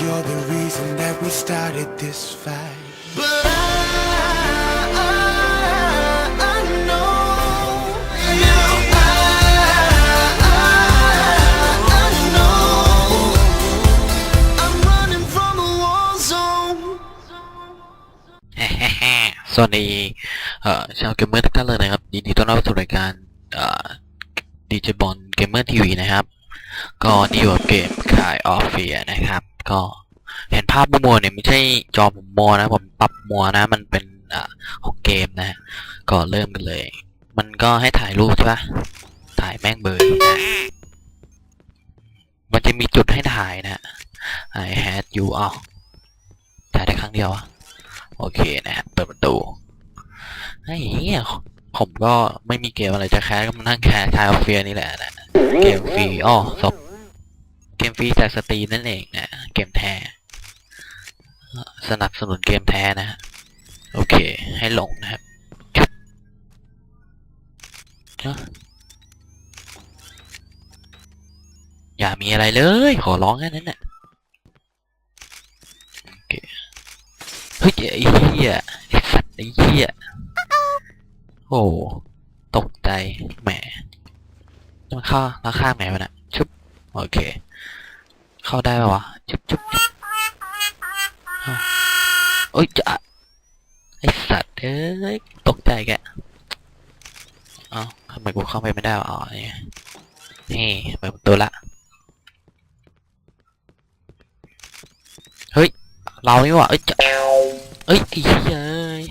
You're the reason that we started this fight. But I, I, I know you. I, I, I know I'm running from a war zone. แฮ่ๆๆสวัสดีเอ่อชาวเกมเมอร์ทุกท่านเลยนะครับยินดีต้อนรับสู่รายการเอ่อดีเจบอลเกมเมอร์ทีวีนะครับ ก็นี่อยู่กับเกมคายออฟเฟียนะครับ ก็เห็นภาพมัวๆเนี่ยไม่ใช่จอผมมัวนะผมปรับมัวนะ มันเป็นอ่าของเกมนะ ก็เริ่มกันเลย มันก็ให้ถ่ายรูปใช่ปะถ่ายแม่งเบอร์นะมันจะมีจุดให้ถ่ายนะ I had you อ้าวถ่ายได้ครั้งเดียวอะโอเคนะฮะเปิดประตูไอ้เหี้ยผมก็ไม่มีเกมอะไรจะแคสก็มานั่งแคสทายออฟเฟียนี่แหละนะเกมฟรีอ้อศพ มฟรีจากสตรีนั่นเองนะเกมแท้สนับสนุนเกมแท้นะฮะโอเค ให้ลงนะครับจุ๊บเนอะอย่ามีอะไรเลย ขอร้องแค่นั้นน่ะโอเคเฮ้ยไอ้เหี้ยไอ้สัตว์ไอ้เหี้ยโอ้ตกใจแหมมาเข้าแล้วข้างไหนวะน่ะชุบโอเค เข้าได้ปะวะชุบชุบชุบโอ้ยจะไอสัตว์เอ้ยตกใจแกเอ้าทำไมกูเข้าไปไม่ได้วะอ๋อนี่นี่เปิดประตูละเฮ้ยเรานี่ว่าเอ้ยจะเอ้ยไอ้เหี้ยเอ้ย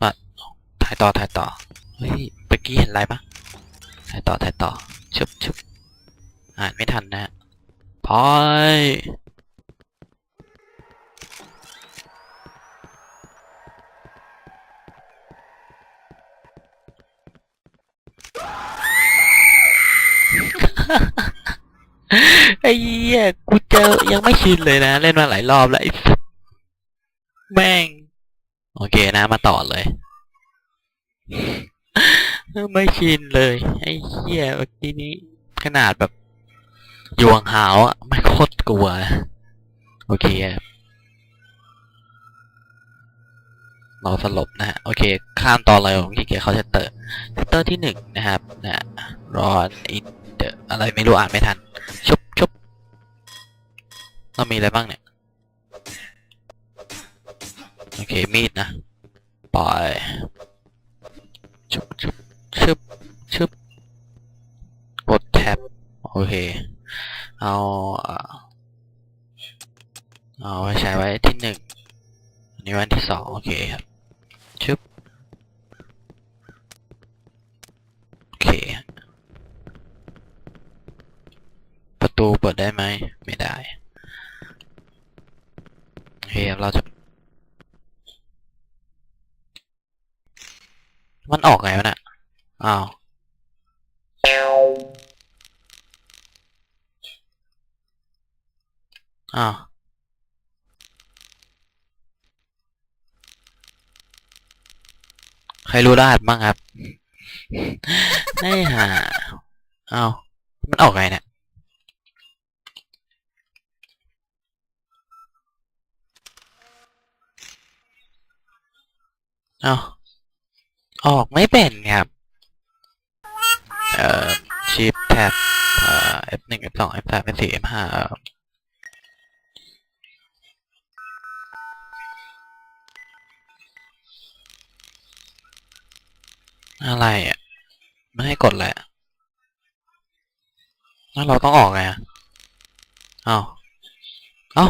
มาถ่ายต่อถ่ายต่อเฮ้ยเมื่อกี้เห็นอะไรปะถ่ายต่อถ่ายต่อชุบชุบอ่านไม่ทันนะ ฮะพอยไอ้เหี้ยกูเจอยังไม่ชินเลยนะ เล่นมาหลายรอบแล้วแม่ง โอเคนะมาต่อเลย ไม่ชินเลย ไอ้เหี้ยเมื่อกี้นี้ขนาดแบบ อยู่หางๆอะไม่โคตรกลัว โอเคอะเราสลบนะฮะโอเค ข้ามตอนเลยผมขี้เกียเขาจะเตอร์เตอร์ที่หนึ่งนะครับนะรอนอินเดอะไรไม่รู้อ่านไม่ทัน ชุบชุบเรามีอะไรบ้างเนี่ย โอเค มีดนะ ปล่อย ชุบชุบชึบชึบกดแท็บ โอเค เอาเอาไว้ใช้ไว้ที่หนึ่งอันนี้ไว้ที่สองโอเคครับชึบโอเค ประตูเปิดได้ไหมไม่ได้โอเคเราจะ มันออกไงวะน่ะอ้าว อ้าวใครรู้รหัสบ้างครับไอ้ห่าอ้าวมันออกไงเนี่ยอ้าวออกไม่เป็นครับ เอ่อชิปแท็บเอ่อ F1 F2 F3 F4 F5 อะไรอะไม่ให้กดแหละแล้วเราต้องออกไงอ้าวเอ้า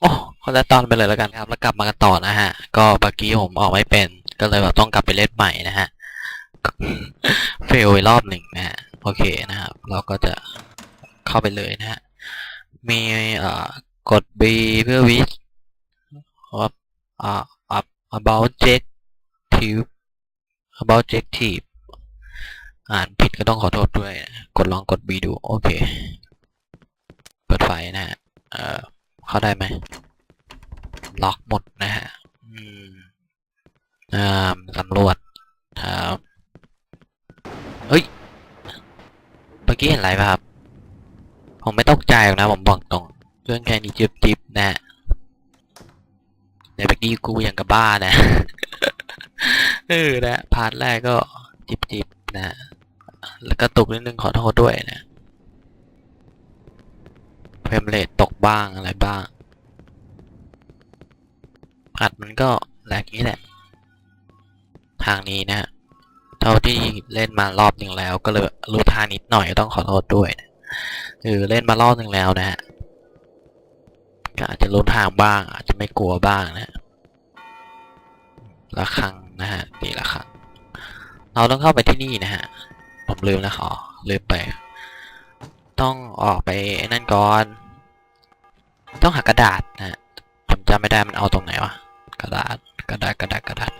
โอ้คนละตอนไปเลยแล้วกันครับ แล้วกลับมากันต่อนะฮะ ก็เมื่อกี้ผมออกไม่เป็น ก็เลยแบบต้องกลับไปเล่นใหม่นะฮะเฟลไปรอบหนึ่งนะฮะ โอเคนะครับ เราก็จะเข้าไปเลยนะฮะ มีเอ่อกด B เพื่อวิชว่าอ่า about objective about objective อ่านผิดก็ต้องขอโทษด้วย กดลองกด B ดู โอเค เปิดไฟนะฮะ เอ่อ เข้าได้ไหม ล็อกหมดนะฮะ อืม อ่าสำรวจครับเฮ้ย เมื่อกี้เห็นอะไรป่ะครับ ผมไม่ตกใจหรอกนะ ผมบอกตรง เรื่องแค่นี้จิบจิบนะฮะแต่เมื่อกี้กูย่างกับบ้านะ เออนะพาร์ทแรกก็จิบจิบๆนะ แล้วก็ตกนิดนึงขอโทษด้วยนะเฟรมเรทตกบ้างอะไรบ้างอัดมันก็แหลกนี้แหละ ทางนี้นะเท่าที่เล่นมารอบหนึ่งแล้ว ก็เลยรู้ทางนิดหน่อยต้องขอโทษด้วยนะเออเล่นมารอบหนึ่งแล้วนะฮะก็อาจจะรู้ทางบ้าง อาจจะไม่กลัวบ้างนะละครัง นะฮะนี่ละครังเราต้องเข้าไปที่นี่นะฮะผมลืมแล้วขอลืมไป ต้องออกไปนั่นก่อน ต้องหากระดาษนะฮะผมจำไม่ได้มันเอาตรงไหนวะกระดาษกระดาษกระดาษกระดาษ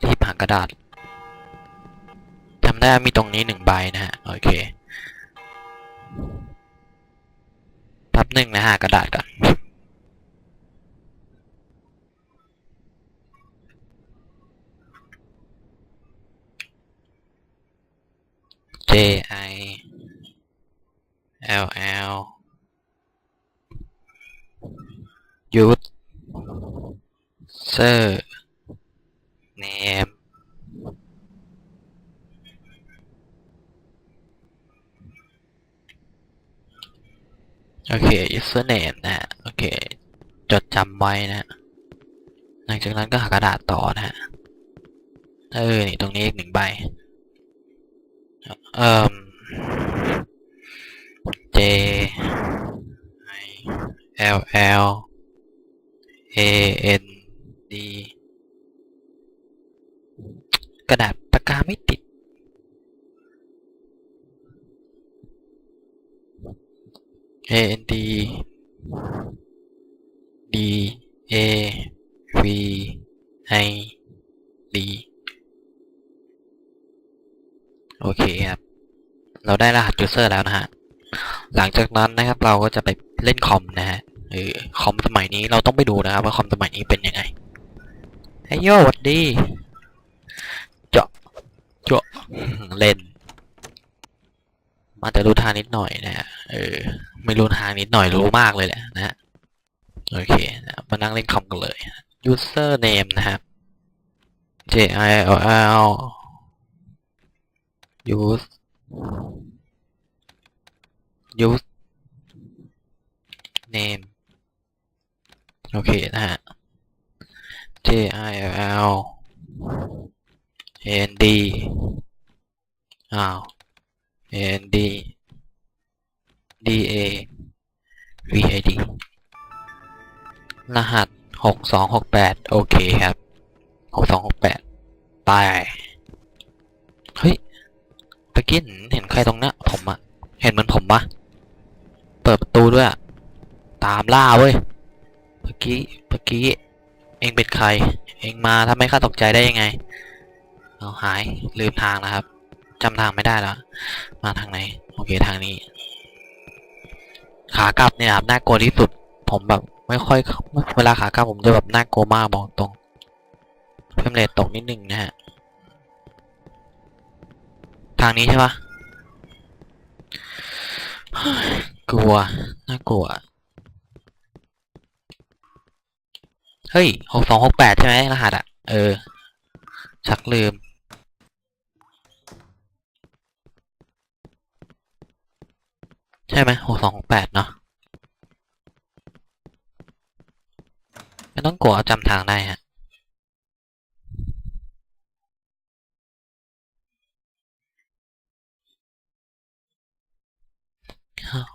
ที่หากระดาษจำได้มีตรงนี้หนึ่งใบนะฮะโอเคแป๊บหนึ่งนะฮะกระดาษก่อน J I L L Youth Sir Name โอเค username นะฮะ โอเค จดจำไว้นะฮะหลังจากนั้นก็หากระดาษต่อนะฮะ เออ นี่ตรงนี้อีกหนึ่งใบ เอ่อ J I L L A N D กระดาษปากกาไม่ติด A N D D A V I D โอเคครับ เราได้รหัส user แล้วนะฮะ หลังจากนั้นนะครับเราก็จะไปเล่นคอมนะฮะเออคอมสมัยนี้เราต้องไปดูนะครับว่าคอมสมัยนี้เป็นยังไงเฮ้ยโยวัสดีเจาะเจาะเล่น มาแต่รู้ทางนิดหน่อยนะฮะเออไม่รู้ทางนิดหน่อยรู้มากเลยแหละนะฮะโอเคนะมานั่งเล่นคอมกันเลย user name นะครับ J I L L use use name โอเคนะฮะ J I L N D อ้าว N D D A V I D รหัสหกสองหกแปดโอเคครับหกสองหกแปดไป เฮ้ย ตะกี้เห็นเห็นใครตรงเนี้ยผมอะเห็นเหมือนผมปะเปิดประตูด้วยอะตามล่าเว้ยเมื่อกี้เมื่อกี้ เองเป็นใคร เองมาทำให้ข้าตกใจได้ยังไงเอาหายลืมทางนะครับจำทางไม่ได้แล้วมาทางไหนโอเคทางนี้ ขากลับเนี่ยครับน่ากลัวที่สุด ผมแบบไม่ค่อยเวลาขากลับผมจะแบบน่ากลัวมากบอกตรงเฟรมเรทตกนิดนึงนะฮะทางนี้ใช่ปะกลัว น่ากลัว เฮ้ยหกสองหกแปดใช่ไหมรหัสอะเออ ชักลืม ใช่ไหมหกสองหกแปดเนาะไม่ต้องกลัวจำทางได้ฮะ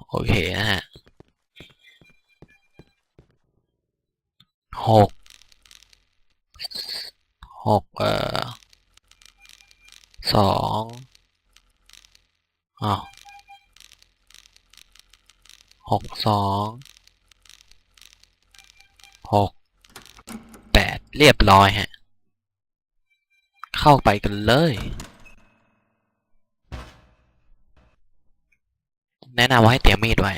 โอเคนะฮะหกหกเอ่อสองอ้าวหกสองหกแปดเรียบร้อยฮะ เข้าไปกันเลย แนะนำว่าให้เตรียมมีดไว้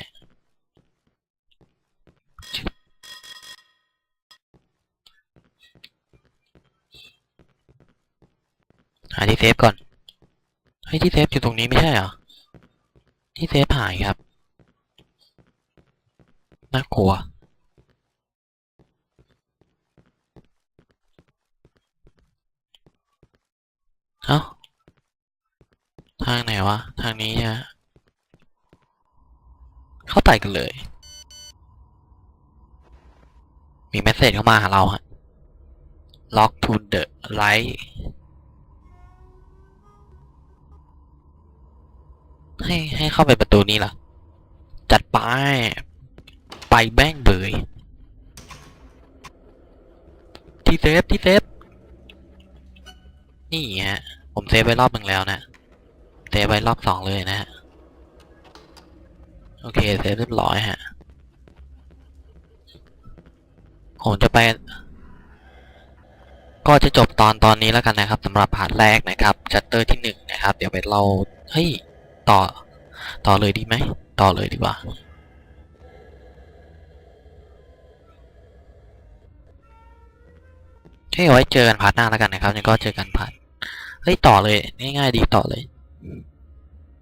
หาที่เซฟก่อนเฮ้ยที่เซฟอยู่ตรงนี้ไม่ใช่เหรอ ที่เซฟหายครับ น่ากลัว เอ้า ทางไหนวะ ทางนี้ใช่ไหม เข้าไปกันเลย มีเมสเซจเข้ามาหาเราฮะ lock to the right ให้ให้เข้าไปประตูนี้ล่ะ จัดไป ไปแบ้งเบย ที่เซฟที่เซฟ นี่ฮะ ผมเซฟไว้รอบหนึ่งแล้วนะ เซฟไว้รอบสองเลยนะฮะ โอเคเซฟเรียบร้อยฮะ ผมจะไป ก็จะจบตอนตอนนี้แล้วกันนะครับสำหรับพาร์ทแรกนะครับชัตเตอร์ที่หนึ่งนะครับ เดี๋ยวไปเราเฮ้ยต่อ ต่อเลยดีไหม ต่อเลยดีกว่าเฮ้ยไว้เจอกันพาร์ทหน้าแล้วกันนะครับยังก็เจอกันพาร์ทเฮ้ยต่อเลย ง่ายๆดีต่อเลย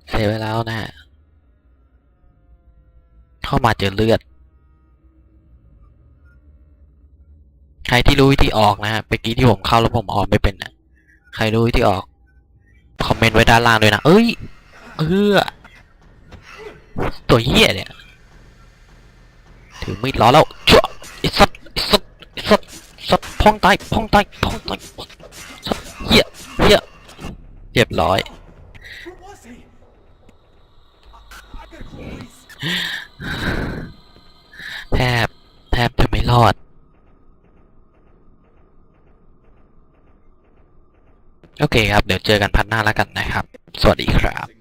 เซฟไว้แล้วนะฮะ เข้ามาเจอเลือด ใครที่รู้วิธีออกนะฮะเมื่อกี้ที่ผมเข้าแล้วผมออกไม่เป็นนะใครรู้วิธีออกคอมเมนต์ไว้ด้านล่างด้วยนะ เอ้ย เออตัวเหี้ยเนี่ย ถือมีดล้อแล้วชั่วไอ้สัตว์ไอ้สัตว์ไอ้สัตว์สัตว์พองตายพองตายพองตายสัตว์เหี้ยเหี้ยเรียบร้อย Who was he? I, I gotta call police. แทบ แทบจะไม่ รอด โอเคครับ เดี๋ยวเจอกันพันหน้าแล้วกันนะครับ สวัสดีครับ